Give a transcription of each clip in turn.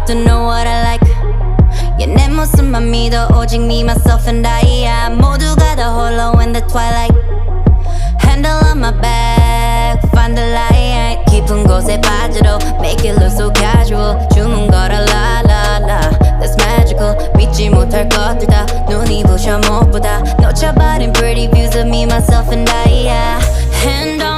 have to know what I like yeah, 내 모습만 믿어 오직 me, myself and I yeah. 모두가 다 홀로 in the twilight Handle on my back, find the light 깊은 곳에 빠져도 make it look so casual 주문 걸어 la la la That's magical 믿지 못할 것들 다 눈이 부셔 무엇보다 놓쳐버린 pretty views of me, myself and I yeah. Hand on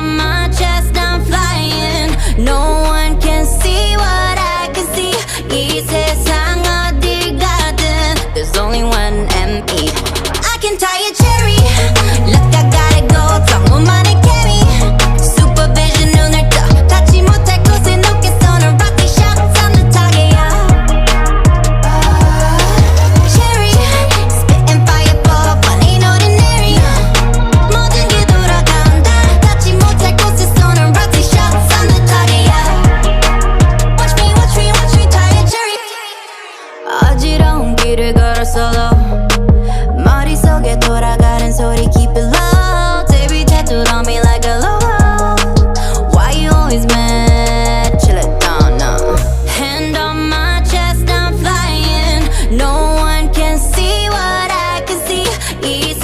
see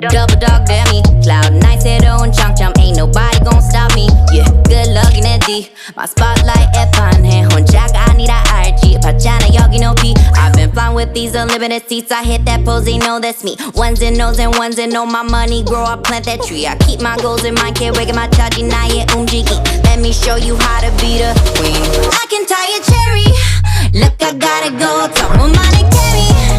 Double dog dare me. Cloud nine said on chomp chomp. Ain't nobody gon' stop me. Yeah, good luck in that D. My spotlight F on hand. On jack, I need a IG. Pachana, yogi no P. I've been flying with these unlimited seats. I hit that pose, they know that's me. Ones and nos and ones and no. My money grow, I plant that tree. I keep my goals in mind. Can't wake my chachi, nah, yeah, unjiki. Let me show you how to be the queen. I can tie a cherry. Look, I gotta go. Talk with money, carry.